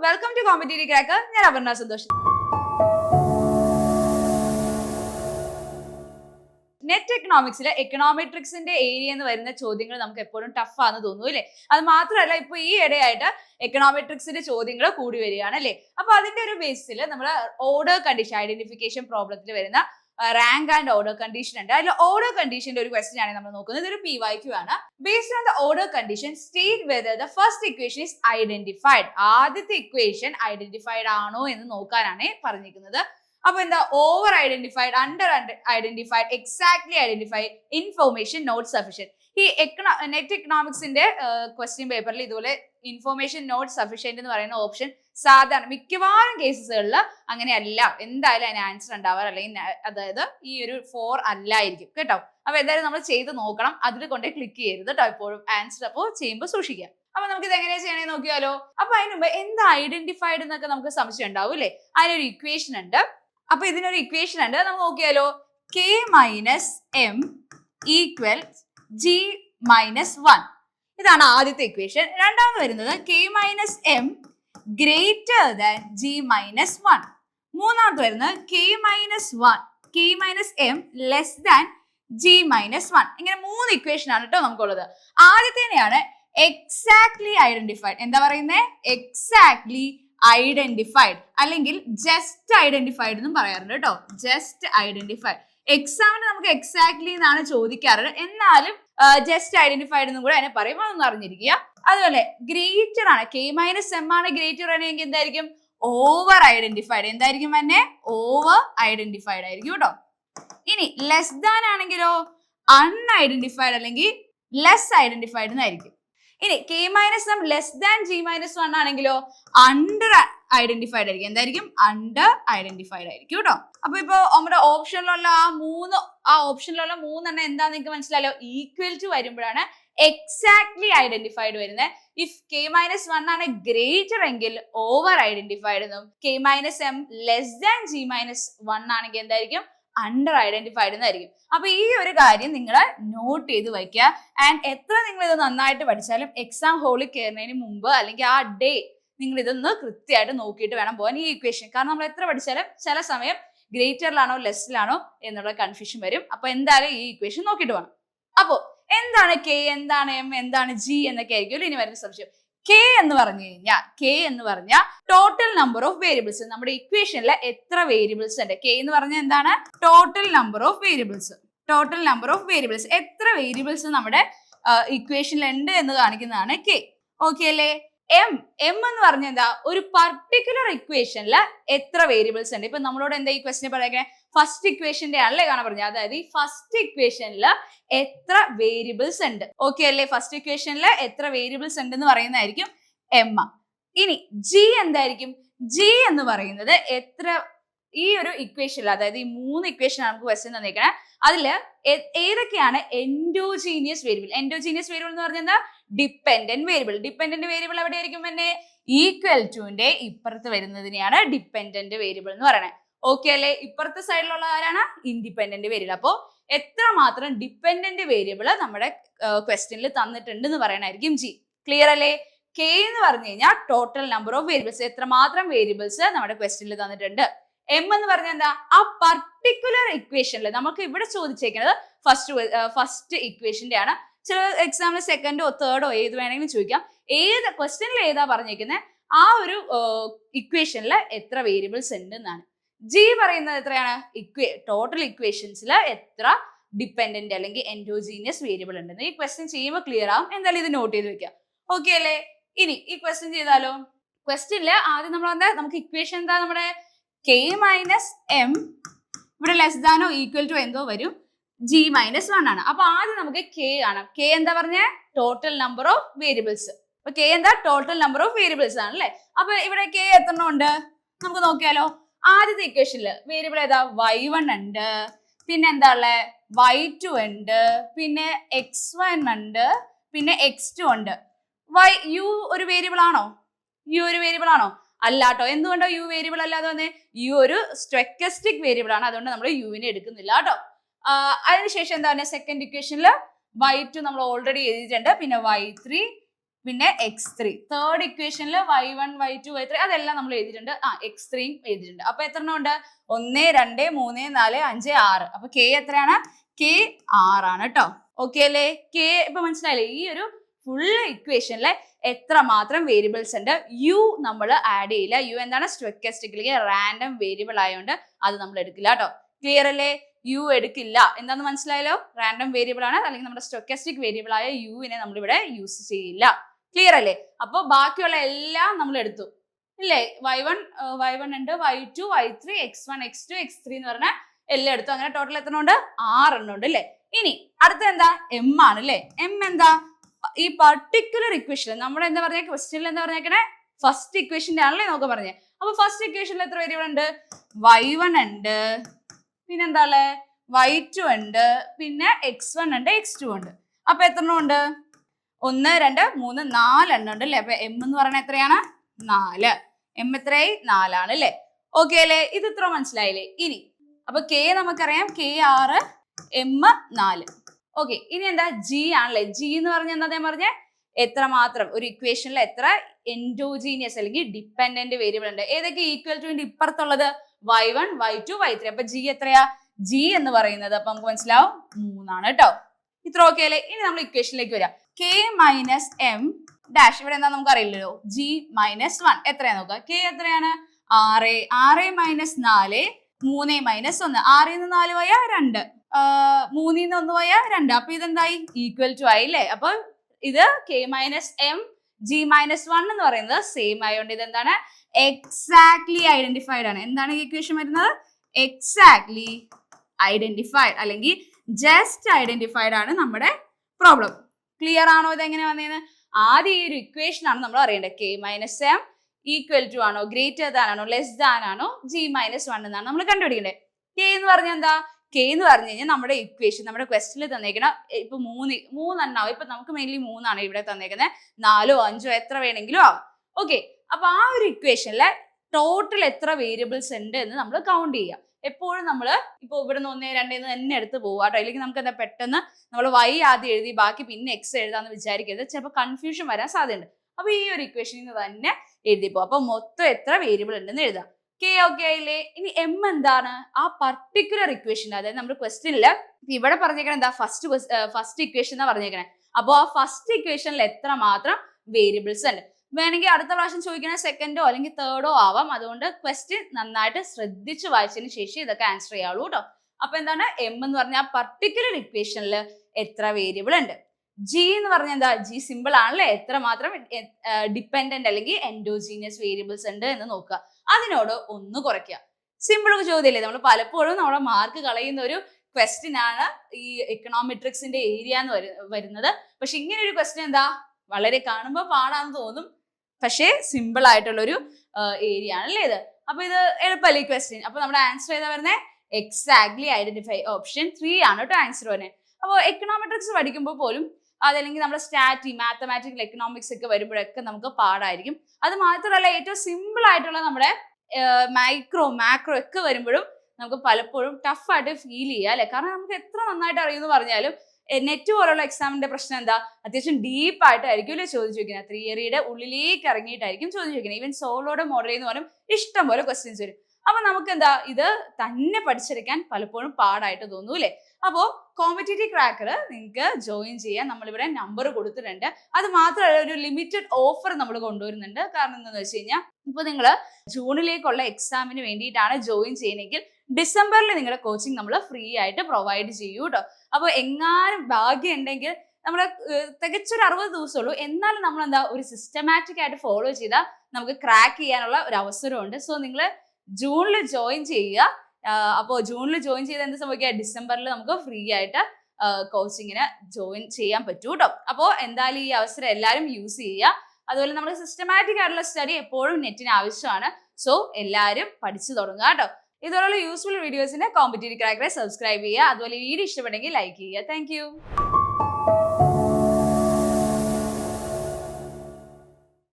Welcome to competitive crack ഞാൻ Aparna Santhosh. NET എക്കണോമിക്സിലെ എക്കണോമെട്രിക്സിന്റെ ഏരിയ എന്ന് വരുന്ന ചോദ്യങ്ങൾ നമുക്ക് എപ്പോഴും ടഫ് ആണെന്ന് തോന്നുന്നു അല്ലേ? അത് മാത്രമല്ല ഇപ്പൊ ഈ ഇടയായിട്ട് എക്കണോമെട്രിക്സിന്റെ ചോദ്യങ്ങൾ കൂടി വരികയാണ് അല്ലേ? അപ്പൊ അതിന്റെ ഒരു ബേസിൽ നമ്മൾ ഓർഡർ കണ്ടീഷൻ ഐഡന്റിഫിക്കേഷൻ പ്രോബ്ലത്തിൽ വരുന്ന റാങ്ക് ആൻഡ് ഓർഡർ കണ്ടീഷൻ ഉണ്ട്. അതിൽ ഓർഡർ കണ്ടീഷന്റെ ഒരു ക്വസ്റ്റൻ ആണ് നമ്മൾ നോക്കുന്നത്. ഇതൊരു പി വൈ ക്യു ആണ്. Based on the order condition state whether the first equation is identified ആദ്യത്തെ ഇക്വേഷൻ ഐഡന്റിഫൈഡ് ആണോ എന്ന് നോക്കാനാണ് പറഞ്ഞിരിക്കുന്നത്. അപ്പൊ എന്താ? Over identified under identified exactly identified information not sufficient ഈ എക്കണോ നെറ്റ് എക്കണോമിക്സിന്റെ ക്വസ്റ്റ്യൻ പേപ്പറിൽ ഇതുപോലെ ഇൻഫോർമേഷൻ നോട്ട് സഫീഷ്യന്റ് എന്ന് പറയുന്ന ഓപ്ഷൻ സാധാരണ മിക്കവാറും കേസസുകളിൽ അങ്ങനെയല്ല. എന്തായാലും അതിന് ആൻസർ ഉണ്ടാവാറ് അല്ലെങ്കിൽ അതായത് ഈ ഒരു ഫോർ അല്ലായിരിക്കും. കേട്ടോ? അപ്പൊ എന്തായാലും നമ്മൾ ചെയ്ത് നോക്കണം. അതിൽ കൊണ്ടേ ക്ലിക്ക് ചെയ്യരുത് കേട്ടോ. എപ്പോഴും ആൻസർ അപ്പോൾ ചെയ്യുമ്പോൾ സൂക്ഷിക്കാം. അപ്പൊ നമുക്ക് ഇത് എങ്ങനെയാ ചെയ്യണേ നോക്കിയാലോ? അപ്പൊ അതിന് മുമ്പ് എന്ത് ഐഡന്റിഫൈഡ് എന്നൊക്കെ നമുക്ക് സംശയം ഉണ്ടാവും അല്ലേ? അതിനൊരു ഇക്വേഷൻ ഉണ്ട്. അപ്പൊ ഇതിനൊരു ഇക്വേഷൻ ഉണ്ട്. നമുക്ക് നോക്കിയാലോ? K minus M equal G minus one ഇതാണ് ആദ്യത്തെ ഇക്വേഷൻ രണ്ടാമത് വരുന്നത് K minus M greater than G minus one മൂന്നാമത് വരുന്നത് K minus one K minus M less than G minus one ഇങ്ങനെ മൂന്ന് ഇക്വേഷൻ ആണ് കേട്ടോ നമുക്കുള്ളത്. ആദ്യത്തേനെയാണ് എക്സാക്ട്ലി ഐഡന്റിഫൈഡ് എന്താ പറയുന്നത് എക്സാക്ട്ലി ഐഡന്റിഫൈഡ് അല്ലെങ്കിൽ ജസ്റ്റ് ഐഡന്റിഫൈഡ് എന്നും പറയാറുണ്ട് കേട്ടോ ജസ്റ്റ് ഐഡന്റിഫൈഡ് എക്സാമിന് നമുക്ക് എക്സാക്ട്ലി എന്നാണ് ചോദിക്കാറ് എന്നാലും ജസ്റ്റ് ഐഡന്റിഫൈഡ് എന്നും കൂടെ അതിനെ പറയും അതൊന്നും അറിഞ്ഞിരിക്കുക. അതുപോലെ ഗ്രേറ്റർ ആണ്. കെ മൈനസ് എം ആണ് ഗ്രേറ്റർ ആണെങ്കിൽ എന്തായിരിക്കും? ഓവർ ഐഡന്റിഫൈഡ് എന്തായിരിക്കും തന്നെ ഓവർ ഐഡന്റിഫൈഡ് ആയിരിക്കും കേട്ടോ. ഇനി ലെസ് ദാൻ ആണെങ്കിലോ അൺഐഡന്റിഫൈഡ് അല്ലെങ്കിൽ ലെസ് ഐഡന്റിഫൈഡ് എന്നായിരിക്കും. ഇനി K minus M less than G minus one ആണെങ്കിലോ അണ്ടർ ഐഡന്റിഫൈഡ് ആയിരിക്കും. എന്തായിരിക്കും? അണ്ടർ ഐഡന്റിഫൈഡ് ആയിരിക്കും കേട്ടോ. അപ്പൊ ഇപ്പൊ നമ്മുടെ ഓപ്ഷനിലുള്ള ആ മൂന്ന് ആ ഓപ്ഷനിലുള്ള മൂന്നെണ്ണം എന്താന്ന് നിങ്ങൾക്ക് മനസ്സിലായല്ലോ? ഈക്വൽ ടു വരുമ്പോഴാണ് എക്സാക്ട്ലി ഐഡന്റിഫൈഡ് വരുന്നത് ഇഫ് കെ മൈനസ് വൺ ആണ് ഗ്രേറ്റർ എങ്കിൽ ഓവർ ഐഡന്റിഫൈഡ് എന്നും K minus M less than G minus one ആണെങ്കിൽ എന്തായിരിക്കും? അണ്ടർ ഐഡന്റിഫൈഡ് എന്നായിരിക്കും. അപ്പൊ ഈ ഒരു കാര്യം നിങ്ങൾ നോട്ട് ചെയ്ത് വയ്ക്കുക. ആൻഡ് എത്ര നിങ്ങൾ ഇത് നന്നായിട്ട് പഠിച്ചാലും എക്സാം ഹോളിൽ കയറുന്നതിന് മുമ്പ് അല്ലെങ്കിൽ ആ ഡേ നിങ്ങൾ ഇതൊന്ന് കൃത്യമായിട്ട് നോക്കിയിട്ട് വേണം പോകാൻ ഈ ഇക്വേഷൻ കാരണം നമ്മൾ എത്ര പഠിച്ചാലും ചില സമയം ഗ്രേറ്ററിലാണോ ലെസ്സിലാണോ എന്നുള്ള കൺഫ്യൂഷൻ വരും. അപ്പൊ എന്തായാലും ഈ ഇക്വേഷൻ നോക്കിയിട്ട് വേണം അപ്പോ എന്താണ് കെ എന്താണ് എം എന്താണ് ജി എന്നൊക്കെ ആയിരിക്കും ഇനി വരുന്ന സംശയം. കെ എന്ന് പറഞ്ഞു കഴിഞ്ഞാൽ കെ എന്ന് പറഞ്ഞാൽ ടോട്ടൽ നമ്പർ ഓഫ് വേരിയബിൾസ് നമ്മുടെ ഇക്വേഷനിൽ എത്ര വേരിയബിൾസ് ഉണ്ട്? കെ എന്ന് പറഞ്ഞാൽ എന്താണ്? Total number of variables total number of variables എത്ര വേരിയബിൾസ് നമ്മുടെ ഇക്വേഷനിൽ ഉണ്ട് എന്ന് കാണിക്കുന്നതാണ് കെ ഓക്കെ അല്ലേ? എം എം എന്ന് പറഞ്ഞ എന്താ? ഒരു പർട്ടിക്കുലർ ഇക്വേഷനിൽ എത്ര വേരിയബിൾസ് ഉണ്ട്? ഇപ്പൊ നമ്മളോട് എന്താ ഈ ക്വസ്റ്റിനെ പറയുന്നത് ഫസ്റ്റ് ഇക്വേഷന്റെ അല്ലേ കാണാൻ പറഞ്ഞത്. അതായത് ഈ ഫസ്റ്റ് ഇക്വേഷനിൽ എത്ര വേരിയബിൾസ് ഉണ്ട്? ഓക്കെ അല്ലേ? ഫസ്റ്റ് ഇക്വേഷനിൽ എത്ര വേരിയബിൾസ് ഉണ്ട് എന്ന് പറയുന്നതായിരിക്കും എം ഇനി ജി എന്തായിരിക്കും? ജി എന്ന് പറയുന്നത് എത്ര ഈ ഒരു ഇക്വേഷനിൽ അതായത് ഈ മൂന്ന് ഇക്വേഷൻ നമുക്ക് ക്വസ്റ്റ്യൻ തന്നിരിക്കണേ. അതിൽ ഏതൊക്കെയാണ് എൻഡോജീനിയസ് വേരിയബിൾ എൻഡോജീനിയസ് വേരിയബിൾ എന്ന് പറഞ്ഞാൽ ഡിപ്പെൻഡന്റ് വേരിയബിൾ ഡിപ്പെൻഡന്റ് വേരിയബിൾ എവിടെയായിരിക്കും തന്നെ ഈക്വൽ ടുവിന്റെ ഇപ്പുറത്ത് വരുന്നതിനെയാണ് ഡിപ്പെൻഡന്റ് വേരിയബിൾ എന്ന് പറയുന്നത് ഓക്കെ അല്ലേ? ഇപ്പുറത്തെ സൈഡിലുള്ള ആരാണ്? ഇൻഡിപെൻഡന്റ് വേരിയബിൾ അപ്പോൾ എത്ര മാത്രം ഡിപ്പെൻഡന്റ് വേരിയബിൾ നമ്മുടെ ക്വസ്റ്റ്യനിൽ തന്നിട്ടുണ്ട് എന്ന് പറയണായിരിക്കും ജി ക്ലിയർ അല്ലേ? കെ എന്ന് പറഞ്ഞു കഴിഞ്ഞാൽ ടോട്ടൽ നമ്പർ ഓഫ് വേരിയബിൾസ് എത്രമാത്രം വേരിയബിൾസ് നമ്മുടെ ക്വസ്റ്റ്യനിൽ തന്നിട്ടുണ്ട്? എം എന്ന് പറഞ്ഞാൽ എന്താ? ആ പർട്ടിക്കുലർ ഇക്വേഷനിൽ നമുക്ക് ഇവിടെ ചോദിച്ചേക്കുന്നത് ഫസ്റ്റ് ഫസ്റ്റ് ഇക്വേഷന്റെ ആണ്. ചില എക്സാമിന് സെക്കൻഡോ തേർഡോ ഏത് വേണമെങ്കിലും ചോദിക്കാം. ഏത് ക്വസ്റ്റ്യനിൽ ഏതാ പറഞ്ഞേക്കുന്നത് ആ ഒരു ഇക്വേഷനിൽ എത്ര വേരിയബിൾസ് ഉണ്ട് എന്നാണ് ജി പറയുന്നത് എത്രയാണ്? ഇക്വേ ടോട്ടൽ ഇക്വേഷൻസിൽ എത്ര ഡിപ്പെൻഡന്റ് അല്ലെങ്കിൽ എൻഡോജീനിയസ് വേരിയബിൾ ഉണ്ടെന്ന്. ഈ ക്വസ്റ്റ്യൻ ചെയ്യുമ്പോൾ ക്ലിയർ ആവും. എന്തായാലും ഇത് നോട്ട് ചെയ്ത് വെക്കാം. ഓക്കെ അല്ലേ? ഇനി ഈ ക്വസ്റ്റ്യൻ ചെയ്താലോ? ക്വസ്റ്റ്യനിൽ ആദ്യം നമ്മൾ എന്താ നമുക്ക് ഇക്വേഷൻ എന്താ നമ്മുടെ കെ മൈനസ് എം ഇവിടെ ലെസ് ദാനോ ഈക്വൽ ടു എന്തോ വരും? ജി മൈനസ് വൺ ആണ്. അപ്പൊ ആദ്യം നമുക്ക് കെ ആണ് കെ എന്താ പറഞ്ഞ? ടോട്ടൽ നമ്പർ ഓഫ് വേരിയബിൾസ് അപ്പൊ കെ എന്താ? ടോട്ടൽ നമ്പർ ഓഫ് വേരിയബിൾസ് ആണ് അല്ലെ? അപ്പൊ ഇവിടെ കെ എത്രണ്ണം ഉണ്ട്? നമുക്ക് നോക്കിയാലോ. ആദ്യത്തെ ഇക്വേഷനിൽ വേരിയബിൾ ഏതാ? വൈ വൺ ഉണ്ട്. പിന്നെ എന്താ ഉള്ളത് വൈ ടു ഉണ്ട്. പിന്നെ എക്സ് വൺ ഉണ്ട്. പിന്നെ എക്സ് ടു ഉണ്ട്. വൈ യു ഒരു വേരിയബിൾ ആണോ? യു ഒരു വേരിയബിൾ ആണോ? അല്ലാട്ടോ. എന്തുകൊണ്ടോ യു വേരിയബിൾ അല്ലാതെ വന്നേ? യു ഒരു സ്റ്റെക്കസ്റ്റിക് വേരിയബിൾ ആണ്. അതുകൊണ്ട് നമ്മൾ യുവിനെ എടുക്കുന്നില്ല കേട്ടോ അതിനുശേഷം എന്താ പറയുക സെക്കൻഡ് ഇക്വേഷനിൽ വൈ ടു നമ്മൾ ഓൾറെഡി എഴുതിയിട്ടുണ്ട്. പിന്നെ വൈ ത്രീ പിന്നെ എക്സ് ത്രീ തേർഡ് ഇക്വേഷനിൽ Y one Y two Y three അതെല്ലാം നമ്മൾ എഴുതിയിട്ടുണ്ട്. ആ എക്സ് ത്രീയും എഴുതിയിട്ടുണ്ട്. അപ്പൊ എത്ര ഉണ്ട്? ഒന്ന് രണ്ട് മൂന്ന് നാല് അഞ്ച് ആറ്. അപ്പൊ കെ എത്രയാണ്? കെ ആറാണ് കേട്ടോ ഓക്കെ അല്ലേ? കെ ഇപ്പൊ മനസ്സിലായില്ലേ? ഈ ഒരു ഫുൾ എത്ര മാത്രം വേരിയബിൾസ് ഉണ്ട്? യു നമ്മൾ ആഡ് ചെയ്യില്ല. യു എന്താണ്? സ്റ്റൊക്കസ്റ്റിക്കലി റാൻഡം വേരിയബിൾ ആയതുകൊണ്ട് അത് നമ്മൾ എടുക്കില്ല കേട്ടോ ക്ലിയർ അല്ലേ? യു എടുക്കില്ല. എന്താന്ന് മനസ്സിലായല്ലോ? റാൻഡം വേരിയബിൾ ആണ്. അല്ലെങ്കിൽ നമ്മുടെ സ്റ്റൊക്കസ്റ്റിക് വേരിയബിൾ ആയ യുവിനെ നമ്മളിവിടെ യൂസ് ചെയ്യില്ല. ക്ലിയർ അല്ലേ? അപ്പൊ ബാക്കിയുള്ള എല്ലാം നമ്മൾ എടുത്തു. ഇല്ലേ? വൈ വൺ വൈ വൺ ഉണ്ട്. Y two Y three X one X two X three എന്ന് പറഞ്ഞാൽ എല്ലാം എടുത്തു. അങ്ങനെ ടോട്ടൽ എത്ര ഉണ്ട്? ആറെണ്ണം ഉണ്ട് അല്ലേ ഇനി അടുത്ത എന്താ? എം ആണ് അല്ലേ എം എന്താ? ഈ പർട്ടിക്കുലർ ഇക്വേഷൻ നമ്മൾ എന്താ പറഞ്ഞ ക്വസ്റ്റ്യനിൽ എന്താ പറഞ്ഞേക്കണേ? ഫസ്റ്റ് ഇക്വേഷന്റെ ആണല്ലേ നമുക്ക് പറഞ്ഞേ. അപ്പൊ ഫസ്റ്റ് ഇക്വേഷനിൽ എത്ര വേരിയബിൾ ഉണ്ട്? വൈ വൺ ഉണ്ട്. പിന്നെന്താ ഉള്ളേ വൈ ടു ഉണ്ട്. പിന്നെ എക്സ് വൺ ഉണ്ട് എക്സ് ടു ഉണ്ട്. അപ്പൊ എത്ര എണ്ണം ഉണ്ട്? ഒന്ന് രണ്ട് മൂന്ന് നാലെണ്ണം ഉണ്ട് അല്ലേ? അപ്പൊ എം എന്ന് പറയുന്നത് എത്രയാണ്? നാല്. എം എത്രയായി? നാലാണ് അല്ലേ? ഓക്കെ അല്ലേ? ഇത് ഇത്ര മനസ്സിലായില്ലേ? ഇനി അപ്പൊ കെ നമുക്കറിയാം. കെ ആറ് എം നാല്. ഓക്കെ ഇനി എന്താ ജി ആണല്ലേ? ജി എന്ന് പറഞ്ഞ എന്താ ഞാൻ പറഞ്ഞ? എത്ര മാത്രം ഒരു ഇക്വേഷനിൽ എത്ര എൻഡോജീനിയസ് അല്ലെങ്കിൽ ഡിപ്പെൻഡന്റ് വേരിയബിൾ ഉണ്ട്. ഏതൊക്കെ equal to ഇപ്പുറത്തുള്ളത്? Y one Y two Y three അപ്പൊ ജി എത്രയാ? ജി എന്ന് പറയുന്നത്. അപ്പൊ നമുക്ക് മനസ്സിലാവും. മൂന്നാണ് കേട്ടോ ഇത്ര ഓക്കെ അല്ലേ? ഇനി നമ്മൾ ഇക്വേഷനിലേക്ക് വരാം. കെ മൈനസ് എം ഡാഷ് ഇവിടെ എന്താ നമുക്ക് അറിയില്ലല്ലോ. ജി മൈനസ് വൺ എത്രയാ നോക്കുക? കെ എത്രയാണ്? ആറ്. ആറ് മൈനസ് നാല് മൂന്ന് മൈനസ് ഒന്ന്. ആറിൽ നിന്ന് നാല് പോയ രണ്ട്. മൂന്നിൽ നിന്ന് ഒന്ന് പോയ രണ്ട്. അപ്പൊ ഇതെന്തായി? ഈക്വൽ ടു ആയി അല്ലേ? അപ്പൊ ഇത് K minus M G minus one എന്ന് പറയുന്നത് സെയിം ആയതുകൊണ്ട് ഇത് എന്താണ് എക്സാക്ട്ലി ഐഡന്റിഫൈഡ് ആണ്. എന്താണ് ഈ ഇക്വേഷൻ വരുന്നത്? എക്സാക്ട്ലി ഐഡന്റിഫൈഡ് അല്ലെങ്കിൽ ജസ്റ്റ് ഐഡന്റിഫൈഡ് ആണ് നമ്മുടെ പ്രോബ്ലം ക്ലിയർ ആണോ ഇത് എങ്ങനെ വന്നതെന്ന് ആദ്യം ഈ ഒരു ഇക്വേഷൻ ആണ് നമ്മൾ അറിയേണ്ടത്. K minus M equal to ആണോ ഗ്രേറ്റർ ദാൻ ആണോ ലെസ് ദാൻ ആണോ ജി മൈനസ് വൺ എന്നാണ് നമ്മൾ കണ്ടുപിടിക്കേണ്ടത്. കെ എന്ന് പറഞ്ഞാൽ എന്താ? കെ എന്ന് പറഞ്ഞു കഴിഞ്ഞാൽ നമ്മുടെ ഇക്വേഷൻ നമ്മുടെ ക്വസ്റ്റിൽ തന്നേക്കണ ഇപ്പൊ മൂന്ന് മൂന്നെണ്ണാവും ഇപ്പൊ നമുക്ക് മെയിൻലി മൂന്നാണ് ഇവിടെ തന്നേക്കുന്നത് നാലോ അഞ്ചോ എത്ര വേണമെങ്കിലും ആവും. ഓക്കെ അപ്പൊ ആ ഒരു ഇക്വേഷനിലെ ടോട്ടൽ എത്ര വേരിയബിൾസ് ഉണ്ട് എന്ന് നമ്മൾ കൗണ്ട് ചെയ്യാം. എപ്പോഴും നമ്മൾ ഇപ്പോൾ ഇവിടുന്ന് ഒന്നേ രണ്ടേന്ന് തന്നെ എടുത്ത് പോവുക കേട്ടോ. അല്ലെങ്കിൽ നമുക്ക് എന്താ പെട്ടെന്ന് നമ്മൾ വൈ ആദ്യം എഴുതി ബാക്കി പിന്നെ എക്സ് എഴുതാന്ന് വിചാരിക്കരുത്. ചിലപ്പോൾ കൺഫ്യൂഷൻ വരാൻ സാധ്യതയുണ്ട്. അപ്പോൾ ഈ ഒരു ഇക്വേഷനിൽ നിന്ന് തന്നെ എഴുതി പോകും അപ്പൊ മൊത്തം എത്ര വേരിയബിൾ ഉണ്ടെന്ന് എഴുതാം. കെ ഓക്കെ ആയില്ലേ ഇനി എം എന്താണ്? ആ പർട്ടിക്കുലർ ഇക്വേഷൻ അതായത് നമ്മുടെ ക്വസ്റ്റ്യനിൽ ഇവിടെ പറഞ്ഞേക്കണേ എന്താ? ഫസ്റ്റ് ഫസ്റ്റ് ഇക്വേഷൻ എന്നാ പറഞ്ഞേക്കണേ. അപ്പോൾ ആ ഫസ്റ്റ് ഇക്വേഷനിൽ എത്ര മാത്രം വേരിയബിൾസ് ഉണ്ട്? വേണമെങ്കിൽ അടുത്ത പ്രാവശ്യം ചോദിക്കണ സെക്കൻഡോ അല്ലെങ്കിൽ തേർഡോ ആവാം. അതുകൊണ്ട് ക്വസ്റ്റ്യൻ നന്നായിട്ട് ശ്രദ്ധിച്ച് വായിച്ചതിന് ശേഷം ഇതൊക്കെ ആൻസർ ചെയ്യാവുള്ളൂ കേട്ടോ അപ്പൊ എന്താണ്? എം എന്ന് പറഞ്ഞ ആ പർട്ടിക്കുലർ ഇക്വേഷനിൽ എത്ര വേരിയബിൾ ഉണ്ട്? ജി എന്ന് പറഞ്ഞാൽ എന്താ? ജി സിമ്പിൾ ആണല്ലേ? എത്ര മാത്രം ഡിപ്പെൻഡന്റ് അല്ലെങ്കിൽ എൻഡോജീനിയസ് വേരിയബിൾസ് ഉണ്ട് എന്ന് നോക്കുക. അതിനോട് ഒന്ന് കുറയ്ക്കുക. സിമ്പിൾ ചോദ്യമില്ലേ നമ്മൾ പലപ്പോഴും നമ്മുടെ മാർക്ക് കളയുന്ന ഒരു ക്വസ്റ്റ്യൻ ആണ് ഈ എക്കണോമെട്രിക്സിന്റെ ഏരിയ എന്ന് വരുന്നത്. പക്ഷെ ഇങ്ങനെ ഒരു ക്വസ്റ്റ്യൻ എന്താ? വളരെ കാണുമ്പോൾ പാടാന്ന് തോന്നും. പക്ഷേ സിമ്പിൾ ആയിട്ടുള്ള ഒരു ഏരിയ ആണല്ലേ ഇത്? അപ്പൊ ഇത് എളുപ്പമല്ലേ ഈ ക്വസ്റ്റ്യൻ അപ്പൊ നമ്മുടെ ആൻസർ ഏതാ വരുന്നത് എക്സാക്ട്ലി ഐഡന്റിഫൈ ഓപ്ഷൻ ത്രീ ആണ് കേട്ടോ ആൻസർ വരുന്നത് അപ്പോൾ എക്കണോമെട്രിക്സ് പഠിക്കുമ്പോൾ പോലും അതല്ലെങ്കിൽ നമ്മുടെ സ്റ്റാറ്റി മാത്തമാറ്റിക്കൽ എക്കണോമിക്സ് ഒക്കെ വരുമ്പോഴൊക്കെ നമുക്ക് പാടായിരിക്കും. അത് മാത്രമല്ല ഏറ്റവും സിമ്പിൾ ആയിട്ടുള്ള നമ്മുടെ മൈക്രോ മാക്രോ ഒക്കെ വരുമ്പോഴും നമുക്ക് പലപ്പോഴും ടഫ് ആയിട്ട് ഫീൽ ചെയ്യാം അല്ലെ? കാരണം നമുക്ക് എത്ര നന്നായിട്ട് അറിയുമെന്ന് പറഞ്ഞാലും നെറ്റ് പോലുള്ള എക്സാമിന്റെ പ്രശ്നം എന്താ? അത്യാവശ്യം ഡീപ്പ് ആയിട്ടായിരിക്കും അല്ലേ ചോദിച്ചു വെക്കുന്നത് തിയറിയുടെ ഉള്ളിലേക്ക് ഇറങ്ങിയിട്ടായിരിക്കും ചോദിച്ചു വെക്കുന്നത് ഈവൻ സോളോയുടെ മോഡൽ എന്ന് പറയും ഇഷ്ടം പോലെ ക്വസ്റ്റ്യൻസ് വരും. അപ്പൊ നമുക്ക് എന്താ ഇത് തന്നെ പഠിച്ചെടുക്കാൻ പലപ്പോഴും പാടായിട്ട് തോന്നൂ അല്ലേ? അപ്പോ കോമ്പറ്റേറ്റീവ് ക്രാക്കർ നിങ്ങൾക്ക് ജോയിൻ ചെയ്യാൻ നമ്മളിവിടെ നമ്പർ കൊടുത്തിട്ടുണ്ട്. അത് മാത്രമല്ല ഒരു ലിമിറ്റഡ് ഓഫർ നമ്മൾ കൊണ്ടുവരുന്നുണ്ട്. കാരണം എന്താണെന്ന് വെച്ച് കഴിഞ്ഞാൽ ഇപ്പൊ നിങ്ങൾ ജൂണിലേക്കുള്ള എക്സാമിന് വേണ്ടിയിട്ടാണ് ജോയിൻ ചെയ്യുന്നതെങ്കിൽ ഡിസംബറിൽ നിങ്ങളുടെ കോച്ചിങ് നമ്മൾ ഫ്രീ ആയിട്ട് പ്രൊവൈഡ് ചെയ്യൂ കേട്ടോ. അപ്പോൾ എങ്ങാനും ഭാഗ്യം ഉണ്ടെങ്കിൽ നമ്മുടെ തികച്ചൊരു അറുപത് ദിവസമുള്ളൂ എന്നാലും നമ്മൾ എന്താ ഒരു സിസ്റ്റമാറ്റിക് ആയിട്ട് ഫോളോ ചെയ്താൽ നമുക്ക് ക്രാക്ക് ചെയ്യാനുള്ള ഒരു അവസരമുണ്ട്. സോ നിങ്ങൾ ജൂണിൽ ജോയിൻ ചെയ്യുക. അപ്പോൾ ജൂണിൽ ജോയിൻ ചെയ്ത് എന്ത് സംഭവിക്കുക? ഡിസംബറിൽ നമുക്ക് ഫ്രീ ആയിട്ട് കോച്ചിങ്ങിന് ജോയിൻ ചെയ്യാൻ പറ്റൂ കേട്ടോ അപ്പോൾ എന്തായാലും ഈ അവസരം എല്ലാവരും യൂസ് ചെയ്യുക. അതുപോലെ നമ്മൾ സിസ്റ്റമാറ്റിക് ആയിട്ടുള്ള സ്റ്റഡി എപ്പോഴും നെറ്റിന് ആവശ്യമാണ്. സോ എല്ലാവരും പഠിച്ചു തുടങ്ങുക കേട്ടോ ഇതുപോലുള്ള യൂസ്ഫുൾ വീഡിയോസിന് കോമ്പറ്റീവ് ക്രാക്കറെ സബ്സ്ക്രൈബ് ചെയ്യുക. അതുപോലെ വീഡിയോ ഇഷ്ടപ്പെട്ടെങ്കിൽ ലൈക്ക് ചെയ്യുക. താങ്ക്